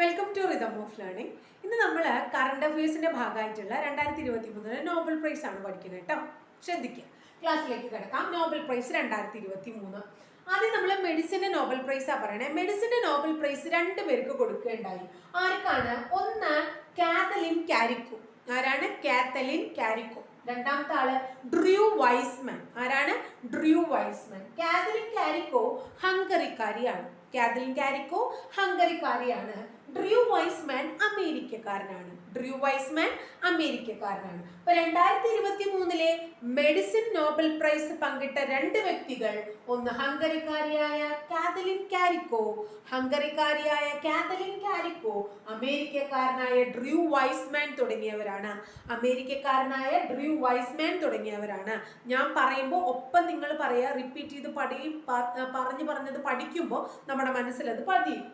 Welcome to rhythm of learning ഇന്ന് നമ്മൾ current അഫയേഴ്സിന്റെ ഭാഗമായിട്ടുള്ള രണ്ടായിരത്തി ഇരുപത്തി മൂന്നിലെ നോബൽ പ്രൈസ് ആണ് പഠിക്കുന്നത് കേട്ടോ. ശ്രദ്ധിക്കുക. ക്ലാസ്സിലേക്ക് കിടക്കാം. നോബൽ പ്രൈസ് രണ്ടായിരത്തി ഇരുപത്തി മൂന്ന് ആദ്യം നമ്മൾ മെഡിസിന്റെ നോബൽ പ്രൈസാണ് പറയണേ. മെഡിസിന്റെ നോബൽ പ്രൈസ് രണ്ട് പേർക്ക് കൊടുക്കുകയുണ്ടായി. ആർക്കാണ്? ഒന്ന് കാതലിൻ കാരിക്കോ ആരാണ്? കാതലിൻ കാരിക്കോ രണ്ടാമത്തെ ആൾ ഡ്രൂ വൈസ്മാൻ ആരാണ്? ഡ്രൂ വൈസ്മാൻ കാതലിൻ കാരിക്കോ ഹംഗറിക്കാരിയാണ്. കാതലിൻ കാരിക്കോ ഹംഗറിക്കാരിയാണ്. ഡ്രൂ വൈസ്മാൻ അമേരിക്കക്കാരനാണ്. ഡ്രൂ വൈസ്മാൻ അമേരിക്കക്കാരനാണ്. അപ്പൊ രണ്ടായിരത്തി ഇരുപത്തി മൂന്നിലെ മെഡിസിൻ നോബൽ പ്രൈസ് പങ്കിട്ട രണ്ട് വ്യക്തികൾ ഒന്ന് ഹംഗറിക്കാരിയായ കാതലിൻ കാരിക്കോ ഹംഗറിക്കാരിയായ കാതലിൻ കാരിക്കോ അമേരിക്കക്കാരനായ ഡ്രൂ വൈസ്മാൻ തുടങ്ങിയവരാണ്. അമേരിക്കക്കാരനായ ഡ്രൂ വൈസ്മാൻ തുടങ്ങിയവരാണ്. ഞാൻ പറയുമ്പോൾ ഒപ്പം നിങ്ങൾ പറയുക റിപ്പീറ്റ് ചെയ്ത് പഠി പറഞ്ഞു പറഞ്ഞത് പഠിക്കുമ്പോൾ നമ്മുടെ മനസ്സിൽ അത് പതിയും.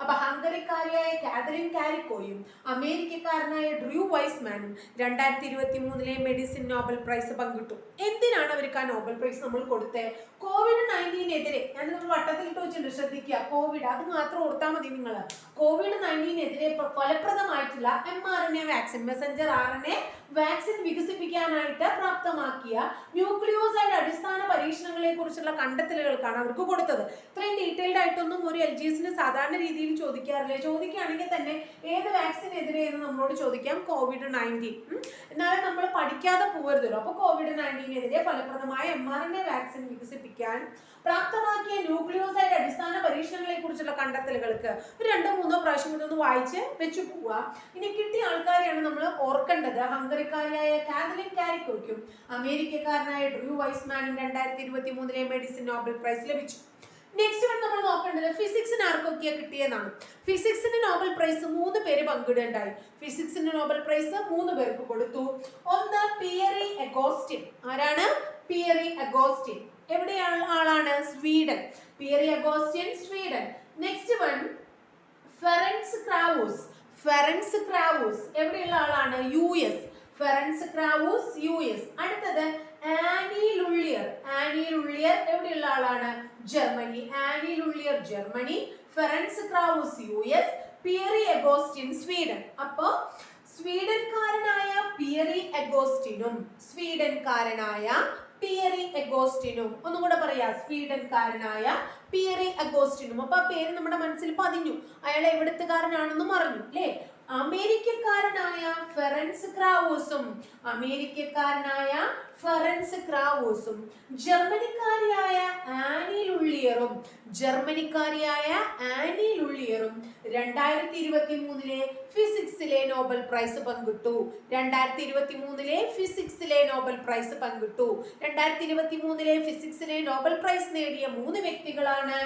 അപ്പൊ ഹംഗറിക്കാരിയായ കാതലിൻ കാരിക്കോയും അമേരിക്കക്കാരനായ ഡ്രൂ വൈസ്മാനും രണ്ടായിരത്തി ഇരുപത്തി മൂന്നിലെ മെഡിസിൻ നോബൽ പ്രൈസ് പങ്കിട്ടു. എന്തിനാണ് അവർക്ക് ആ നോബൽ പ്രൈസ് നമ്മൾ കൊടുത്തത് കോവിഡ് നയന്റീനെതിരെ ഞാൻ നിങ്ങൾ വട്ടത്തിലിട്ട് വെച്ചിട്ടുണ്ട് ശ്രദ്ധിക്കുക. കോവിഡ് അത് മാത്രം ഓർത്താൽ മതി നിങ്ങൾ കോവിഡ് നയന്റീനെതിരെ ഫലപ്രദമായിട്ടുള്ള M R N A vaccine messenger R N A vaccine വികസിപ്പിക്കാനായിട്ട് പ്രാപ്തമാക്കിയ ന്യൂക്ലിയോസൈഡ് അടിസ്ഥാന പരീക്ഷണങ്ങളെ കുറിച്ചുള്ള കണ്ടെത്തലുകൾക്കാണ് അവർക്ക് കൊടുത്തത്. ഇത്രയും ഡീറ്റെയിൽഡ് ആയിട്ടൊന്നും ഒരു എൽ ജി എസിന് സാധാരണ രീതിയിൽ ചോദിക്കാറില്ല? ചോദിക്കുകയാണെങ്കിൽ തന്നെ ഏത് വാക്സിനെതിരെ എന്ന് നമ്മളോട് ചോദിക്കാം. Covid nineteen. എന്നാലും നമ്മൾ പഠിക്കാതെ പോകരുതല്ലോ. അപ്പൊ കോവിഡ് നയന്റീനെതിരെ ഫലപ്രദമായ M R N A vaccine വികസിപ്പിക്കാൻ പ്രാപ്തമാക്കിയ ന്യൂക്ലിയോസൈഡ് അടിസ്ഥാന പരീക്ഷണങ്ങളെ കുറിച്ചുള്ള കണ്ടെത്തലുകൾക്ക് രണ്ടോ മൂന്നോ പ്രാവശ്യം ഇതൊന്ന് വായിച്ച് വെച്ചു പോവുക. ഇനി കിട്ടിയ ആൾക്കാരെയാണ് നമ്മൾ ഓർക്കേണ്ടത്. ഹംഗറിക്കാരിയായ കാതലിൻ കാരിക്കോയ്ക്കും അമേരിക്കക്കാരനായ ഡ്രൂ വൈസ്മാനും രണ്ടായിരത്തി ഇരുപത്തി മൂന്നിലെ മെഡിസിൻ നോബൽ പ്രൈസ് ലഭിച്ചു. നെക്സ്റ്റ് വൺ നമ്മൾ നോക്കേണ്ടത് ഫിസിക്സിന് ആർക്കൊക്കെ കിട്ടിയതാണ് ഫിസിക്സിന് നോബൽ പ്രൈസ് മൂന്ന് പേര് പങ്കിടേണ്ടായി ഫിസിക്സിന് നോബൽ പ്രൈസ് മൂന്ന് പേർക്ക് കൊടുത്തു. ഒന്ന് പിയറി അഗോസ്റ്റിൻ. ആരാണ്? Pierre Agostini. എവിടെയാണ് ആളാണ്? Sweden. Pierre Agostini Sweden. Next one Ferenc Krausz Ferenc Krausz എവിടെയുള്ള ആളാണ്? U S Ferenc Krausz U S അടുത്തത് ആനി ലുള്ളിയർ ആനി ലുള്ളിയർ എവിടെയുള്ള ആളാണ്? Germany. Anne L'Huillier Germany. Ferenc Krausz U S Pierre Agostini Sweden അപ്പോ സ്വീഡൻകാരനായ പിയറി അഗോസ്റ്റിനും സ്വീഡൻകാരനായ പിയറി എഗോസ്റ്റിനും ഒന്നും കൂടെ പറയാ. സ്വീഡൻകാരനായ പിയറി എഗോസ്റ്റിനും അപ്പൊ ആ പേര് നമ്മുടെ മനസ്സിൽ പതിഞ്ഞു. അയാൾ എവിടുത്തുകാരനാണെന്നും അറിഞ്ഞു അല്ലേ? അമേരിക്കക്കാരനായ ഫെറൻസ് ക്രാവോസും അമേരിക്കക്കാരനായ ഫെറൻസ് ക്രാവോസും ജർമ്മനിക്കാരിയായ ആനി ലുള്ളിയറും ജർമ്മനിക്കാരിയായ ആനി ലുള്ളിയറും രണ്ടായിരത്തി ഇരുപത്തി മൂന്നിലെ ഫിസിക്സിലെ നോബൽ പ്രൈസ് പങ്കിട്ടു. രണ്ടായിരത്തി ഇരുപത്തി മൂന്നിലെ ഫിസിക്സിലെ നോബൽ പ്രൈസ് പങ്കിട്ടു. രണ്ടായിരത്തി ഇരുപത്തി മൂന്നിലെ ഫിസിക്സിലെ നോബൽ പ്രൈസ് നേടിയ മൂന്ന് വ്യക്തികളാണ്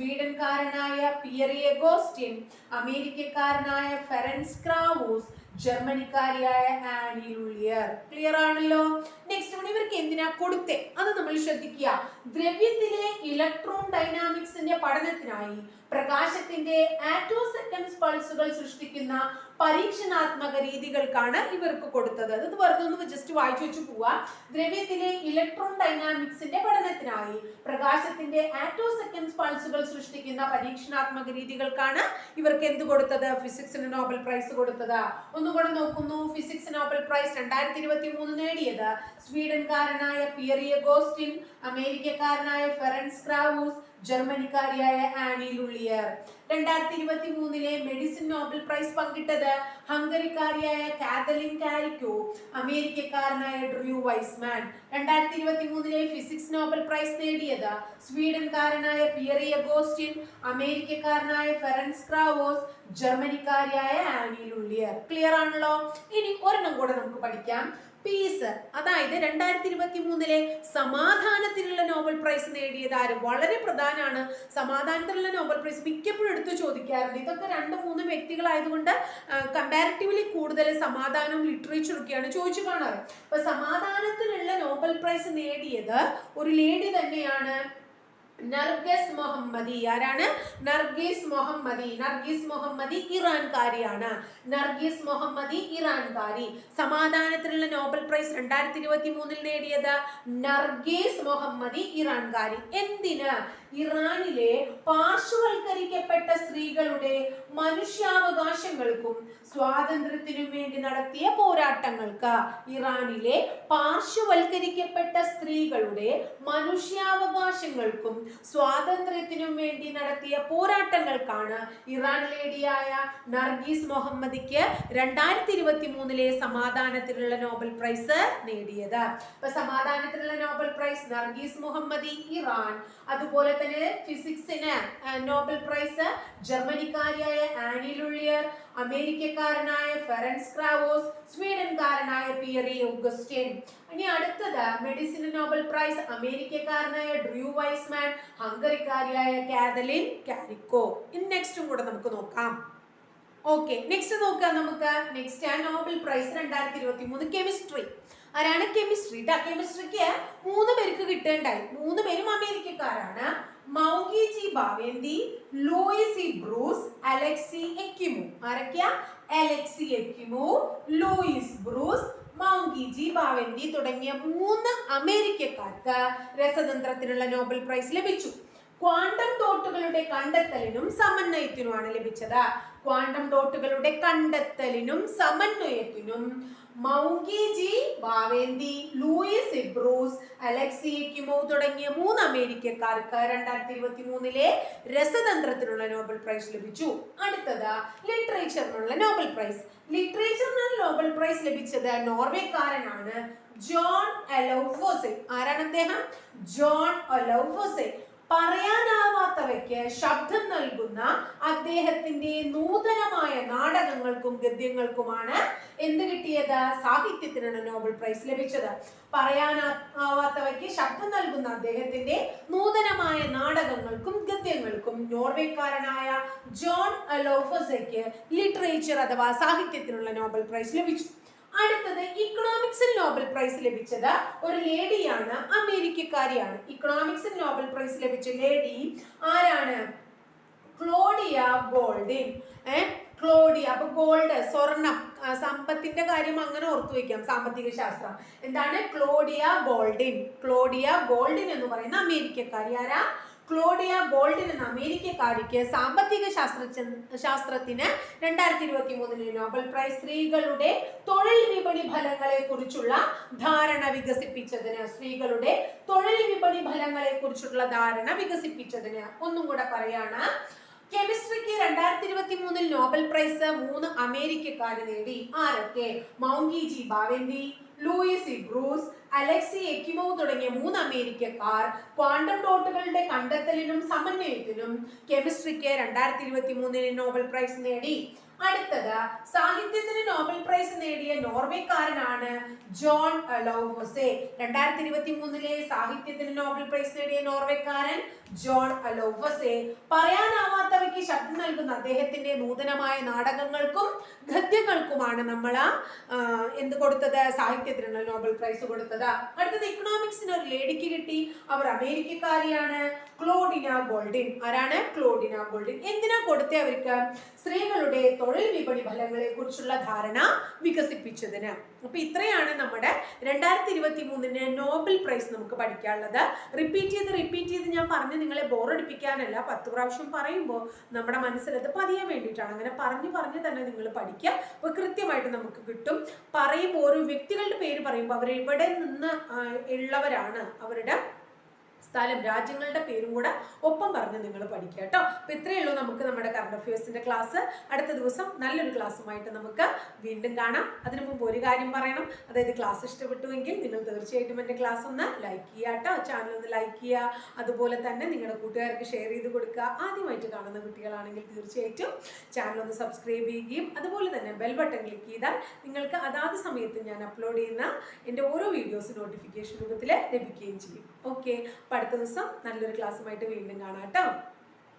സ്വീഡൻകാരനായ പിയറി അഗോസ്റ്റിൻ അമേരിക്കക്കാരനായ ഫെറൻസ് ക്രാവൂസ് ജർമ്മനിക്കാരിയായ ആനി ലുളിയർ ക്ലിയർ ആണല്ലോ? നെക്സ്റ്റ് വൺ ഇവർക്ക് എന്തിനാ കൊടുത്തേ? അത് നമ്മൾ ശ്രദ്ധിക്കുക. ദ്രവ്യത്തിലെ ഇലക്ട്രോൺ ഡൈനാമിക്സിന്റെ പഠനത്തിനായി പ്രകാശത്തിന്റെ ആറ്റോസെക്കൻഡ്സ് പൾസുകൾ സൃഷ്ടിക്കുന്ന പരീക്ഷണാത്മക രീതികൾക്കാണ് ഇവർക്ക് കൊടുത്തത്. അത് വെറുതെ ഒന്ന് ജസ്റ്റ് വായിച്ചു വെച്ചു പോവാ. ദ്രവ്യത്തിലെ ഇലക്ട്രോൺ ഡൈനാമിക്സിന്റെ പഠനത്തിനായി പ്രകാശത്തിന്റെ ആറ്റോ സെക്കൻഡ് പൾസുകൾ സൃഷ്ടിക്കുന്ന പരീക്ഷണാത്മക രീതികൾക്കാണ് ഇവർക്ക് എന്ത് കൊടുത്തത്? ഫിസിക്സിന് നോബൽ പ്രൈസ് കൊടുത്തത്. ഒന്നുകൂടെ നോക്കുന്നു. ഫിസിക്സ് നോബൽ പ്രൈസ് രണ്ടായിരത്തി ഇരുപത്തി മൂന്ന് നേടിയത് സ്വീഡൻകാരനായ പിയറിയ ഗോസ്റ്റിൻ അമേരിക്കക്കാരനായ ഫെറൻസ് ക്രാവൂസ് ജർമ്മനിക്കാരിയായ ആനി ലുള്ളിയർ. രണ്ടായിരത്തി ഇരുപത്തി മൂന്നിലെ മെഡിസിൻ നോബൽ പ്രൈസ് പങ്കിട്ടത് ഹംഗറിക്കാരിയായ കാതലിൻ കാരിക്കോ അമേരിക്കക്കാരനായ ഡ്രൂ വൈസ്മാൻ. രണ്ടായിരത്തി ഇരുപത്തി മൂന്നിലെ ഫിസിക്സ് നോബൽ പ്രൈസ് നേടിയത് സ്വീഡൻകാരനായ പിയറി അഗോസ്റ്റിൻ അമേരിക്കക്കാരനായ ഫെറൻസ് ക്രാവോസ് ജർമ്മനിക്കാരിയായ ആനി ലുള്ളിയർ. ക്ലിയർ ആണല്ലോ? ഇനി ഒരെണ്ണം കൂടെ നമുക്ക് പഠിക്കാം. പീസ് അതായത് രണ്ടായിരത്തി ഇരുപത്തി മൂന്നിലെ സമാധാനത്തിനുള്ള നോബൽ പ്രൈസ് നേടിയത് ആര്? വളരെ പ്രധാനമാണ് സമാധാനത്തിനുള്ള നോബൽ പ്രൈസ് മിക്കപ്പോഴും എടുത്തു ചോദിക്കാറുണ്ട്. ഇതൊക്കെ രണ്ട് മൂന്ന് വ്യക്തികളായതുകൊണ്ട് കമ്പാരിറ്റീവ്ലി കൂടുതൽ സമാധാനവും ലിറ്ററേച്ചറൊക്കെയാണ് ചോദിച്ചു കാണാറ്. അപ്പൊ സമാധാനത്തിനുള്ള നോബൽ പ്രൈസ് നേടിയത് ഒരു ലേഡി തന്നെയാണ്. Narges Mohammadi. ആരാണ്? Narges Mohammadi. നർഗീസ് മുഹമ്മദി ഇറാൻകാരിയാണ്. നർഗീസ് മുഹമ്മദി ഇറാൻകാരി. സമാധാനത്തിനുള്ള നോബൽ പ്രൈസ് രണ്ടായിരത്തി ഇരുപത്തി മൂന്നിൽ നേടിയത് നർഗീസ് മുഹമ്മദി ഇറാൻകാരി. എന്തിന്? ഇറാനിലെ പാർശ്വവൽക്കരിക്കപ്പെട്ട സ്ത്രീകളുടെ മനുഷ്യാവകാശങ്ങൾക്കും സ്വാതന്ത്ര്യത്തിനും വേണ്ടി നടത്തിയ പോരാട്ടങ്ങൾക്ക് ഇറാനിലെ പാർശ്വവൽക്കരിക്കപ്പെട്ട സ്ത്രീകളുടെ മനുഷ്യാവകാശങ്ങൾക്കും സ്വാതന്ത്ര്യത്തിനും വേണ്ടി നടത്തിയ പോരാട്ടങ്ങൾക്കാണ് ഇറാൻ ലേഡിയായ നർഗീസ് മുഹമ്മദിക്ക് രണ്ടായിരത്തി ഇരുപത്തി മൂന്നിലെ സമാധാനത്തിനുള്ള നോബൽ പ്രൈസ് നേടിയത്. സമാധാനത്തിനുള്ള Nobel prize Narges Mohammadi Iran. അതുപോലെ തന്നെ ഫിസിക്സിന് നോബൽ പ്രൈസ് ജർമ്മനിക്കാരിയായ ആനി ലുള്ളിയർ അമേരിക്കക്കാരനായ ഫെറൻസ് ക്രാവോസ് സ്വീഡൻകാരനായ പിയറി ഓഗസ്റ്റിൻ ഇനി അടുത്തത് മെഡിസിൻ നോബൽ പ്രൈസ് അമേരിക്കക്കാരനായ ഡ്രൂ വൈസ്മാൻ ഹംഗറിക്കാരിയായ കാതലിൻ കാരിക്കോ. ഇനി നെക്സ്റ്റും കൂടെ നമുക്ക് നോക്കാം. ഓക്കെ നെക്സ്റ്റ് നോക്കാം നമുക്ക്. നെക്സ്റ്റ് ആ നോബൽ പ്രൈസ് രണ്ടായിരത്തി ഇരുപത്തി മൂന്ന് കെമിസ്ട്രി ആരാണ് കെമിസ്ട്രി കെമിസ്ട്രിക്ക് മൂന്ന് പേർക്ക് കിട്ടേണ്ടായി. മൂന്ന് പേരും അമേരിക്കക്കാരാണ്. Moungi G Bawendi Louis E Brus Alexei Ekimov. ആരൊക്കെയാ? Alexei Ekimov Louis Brus Moungi G Bawendi തുടങ്ങിയ മൂന്ന് അമേരിക്കക്കാർക്ക് രസതന്ത്രത്തിനുള്ള നോബൽ പ്രൈസ് ലഭിച്ചു. ക്വാണ്ടം ഡോട്ടുകളുടെ കണ്ടെത്തലിനും സമന്വയത്തിനുമാണ് ലഭിച്ചത്. ക്വാണ്ടം ഡോട്ടുകളുടെ കണ്ടെത്തലിനും സമന്വയത്തിനും Moungi G Bawendi Louis E Brus Alexei Ekimov തുടങ്ങിയ മൂന്ന് അമേരിക്കക്കാർക്ക് രണ്ടായിരത്തി ഇരുപത്തി മൂന്നിലെ രസതന്ത്രത്തിനുള്ള നോബൽ പ്രൈസ് ലഭിച്ചു. അടുത്തത് ലിറ്ററേച്ചറിനുള്ള നോബൽ പ്രൈസ്. ലിറ്ററേച്ചറിനുള്ള നോബൽ പ്രൈസ് ലഭിച്ചത് നോർവേക്കാരനാണ് ജോൺ അലൗഫോസെ. ആരാണ് അദ്ദേഹം? ജോൺ അലൗഫോസെ. പറയാനാവാത്തവയ്ക്ക് ശബ്ദം നൽകുന്ന അദ്ദേഹത്തിന്റെ നൂതനമായ നാടകങ്ങൾക്കും ഗദ്യങ്ങൾക്കുമാണ് എന്ത് കിട്ടിയത്? സാഹിത്യത്തിനാണ് നോബൽ പ്രൈസ് ലഭിച്ചത്. പറയാനാവാത്തവയ്ക്ക് ശബ്ദം നൽകുന്ന അദ്ദേഹത്തിന്റെ നൂതനമായ നാടകങ്ങൾക്കും ഗദ്യങ്ങൾക്കും നോർവേക്കാരനായ ജോൺ അലോഫസയ്ക്ക് ലിറ്ററേച്ചർ അഥവാ സാഹിത്യത്തിനുള്ള നോബൽ പ്രൈസ് ലഭിച്ചു. അടുത്തത് ഇക്കണോമിക്സിൽ നോബൽ പ്രൈസ് ലഭിച്ചത് ഒരു ലേഡിയാണ് അമേരിക്കക്കാരിയാണ്. ഇക്കണോമിക്സിൽ നോബൽ പ്രൈസ് ലഭിച്ച ലേഡി ആരാണ്? ക്ലോഡിയ ഗോൾഡിൻ ക്ലോഡിയ അപ്പൊ ഗോൾഡ് സ്വർണം സമ്പത്തിന്റെ കാര്യം അങ്ങനെ ഓർത്തു വെക്കാം സാമ്പത്തിക ശാസ്ത്രം. എന്താണ്? ക്ലോഡിയ ഗോൾഡിൻ ക്ലോഡിയ ഗോൾഡിൻ എന്ന് പറയുന്ന അമേരിക്കക്കാരി ആരാ? ക്ലോഡിയ ബോൾഡിൻ എന്ന അമേരിക്കക്കാരിക്ക് സാമ്പത്തിക ശാസ്ത്ര ശാസ്ത്രത്തിന് രണ്ടായിരത്തി ഇരുപത്തി മൂന്നിലെ നോബൽ പ്രൈസ് സ്ത്രീകളുടെ തൊഴിൽ വിപണി ഫലങ്ങളെ കുറിച്ചുള്ള ധാരണ വികസിപ്പിച്ചതിന് സ്ത്രീകളുടെ തൊഴിൽ വിപണി ഫലങ്ങളെ കുറിച്ചുള്ള ധാരണ വികസിപ്പിച്ചതിന് ഒന്നും കൂടെ പറയാണ്. കെമിസ്ട്രിക്ക് രണ്ടായിരത്തി ഇരുപത്തി മൂന്നിൽ നോബൽ പ്രൈസ് മൂന്ന് അമേരിക്കക്കാർ നേടി. ആരൊക്കെ? Moungi G. Bawendi Louis E Brus Alexei Ekimov തുടങ്ങിയ മൂന്ന് അമേരിക്കക്കാർ ക്വാണ്ടം ഡോട്ടുകളുടെ കണ്ടെത്തലിനും സമന്വയത്തിനും കെമിസ്ട്രിക്ക് രണ്ടായിരത്തി ഇരുപത്തി മൂന്നിന് നോബൽ പ്രൈസ് നേടി. അടുത്തത് സാഹിത്യത്തിന് നോബൽ പ്രൈസ് നേടിയ നോർവേക്കാരനാണ് ജോൺ അലോഫോസെ രണ്ടായിരത്തി ഇരുപത്തി മൂന്നിലെ സാഹിത്യത്തിന് നോബൽ പ്രൈസ് നേടിയ നോർവേക്കാരൻ ജോൺ അലോഫസെ പറയാനാവാത്തവയ്ക്ക് ശബ്ദം നൽകുന്ന അദ്ദേഹത്തിന്റെ നൂതനമായ നാടകങ്ങൾക്കും ഗദ്യങ്ങൾക്കുമാണ് നമ്മൾ എന്ത് കൊടുത്തത്? സാഹിത്യത്തിനുള്ള നോബൽ പ്രൈസ് കൊടുത്തത്. അടുത്തത് ഇക്കണോമിക്സിന് ഒരു ലേഡിക്ക് കിട്ടി. അവർ അമേരിക്കക്കാരിയാണ്. Claudia Goldin. ആരാണ്? Claudia Goldin. എന്തിനാ കൊടുത്തേ അവർക്ക്? സ്ത്രീകളുടെ തൊഴിൽ വിപണി ഫലങ്ങളെ കുറിച്ചുള്ള ധാരണ വികസിപ്പിച്ചതിന്. അപ്പൊ ഇത്രയാണ് നമ്മുടെ രണ്ടായിരത്തി ഇരുപത്തി മൂന്നിന് നോബൽ പ്രൈസ് നമുക്ക് പഠിക്കാനുള്ളത്. റിപ്പീറ്റ് ചെയ്ത് റിപ്പീറ്റ് ചെയ്ത് ഞാൻ പറഞ്ഞ് നിങ്ങളെ ബോറടിപ്പിക്കാനല്ല. പത്ത് പ്രാവശ്യം പറയുമ്പോൾ നമ്മുടെ മനസ്സിലത് പതിയാൻ വേണ്ടിയിട്ടാണ്. അങ്ങനെ പറഞ്ഞു പറഞ്ഞ് തന്നെ നിങ്ങൾ പഠിക്കുക. അപ്പോൾ കൃത്യമായിട്ട് നമുക്ക് കിട്ടും. പറയുമ്പോൾ ഓരോ വ്യക്തികളുടെ പേര് പറയുമ്പോൾ അവർ എവിടെ നിന്ന് ഉള്ളവരാണ് അവരുടെ സ്ഥലം രാജ്യങ്ങളുടെ പേരും കൂടെ ഒപ്പം പറഞ്ഞ് നിങ്ങൾ പഠിക്കുക കേട്ടോ. അപ്പൊ ഇത്രയേ ഉള്ളൂ നമുക്ക് നമ്മുടെ കറണ്ട് അഫയേഴ്സിന്റെ ക്ലാസ് അടുത്ത ദിവസം നല്ലൊരു ക്ലാസ്സുമായിട്ട് നമുക്ക് വീണ്ടും കാണാം. അതിനു മുമ്പ് ഒരു കാര്യം പറയണം. അതായത് ക്ലാസ് ഇഷ്ടപ്പെട്ടുവെങ്കിൽ നിങ്ങൾ തീർച്ചയായിട്ടും എന്റെ ക്ലാസ് ഒന്ന് ലൈക്ക് ചെയ്യുക കേട്ടോ. ചാനൽ ഒന്ന് ലൈക്ക് ചെയ്യുക. അതുപോലെ തന്നെ നിങ്ങളുടെ കൂട്ടുകാർക്ക് ഷെയർ ചെയ്ത് കൊടുക്കുക. ആദ്യമായിട്ട് കാണുന്ന കുട്ടികളാണെങ്കിൽ തീർച്ചയായിട്ടും ചാനൽ ഒന്ന് സബ്സ്ക്രൈബ് ചെയ്യുകയും അതുപോലെ തന്നെ ബെൽ ബട്ടൺ ക്ലിക്ക് ചെയ്താൽ നിങ്ങൾക്ക് അതാത് സമയത്ത് ഞാൻ അപ്ലോഡ് ചെയ്യുന്ന എന്റെ ഓരോ വീഡിയോസ് നോട്ടിഫിക്കേഷൻ രൂപത്തിൽ ലഭിക്കുകയും ചെയ്യും. ഓക്കെ അപ്പോൾ അടുത്ത ദിവസം നല്ലൊരു ക്ലാസ്സുമായിട്ട് വീണ്ടും കാണാം കേട്ടോ.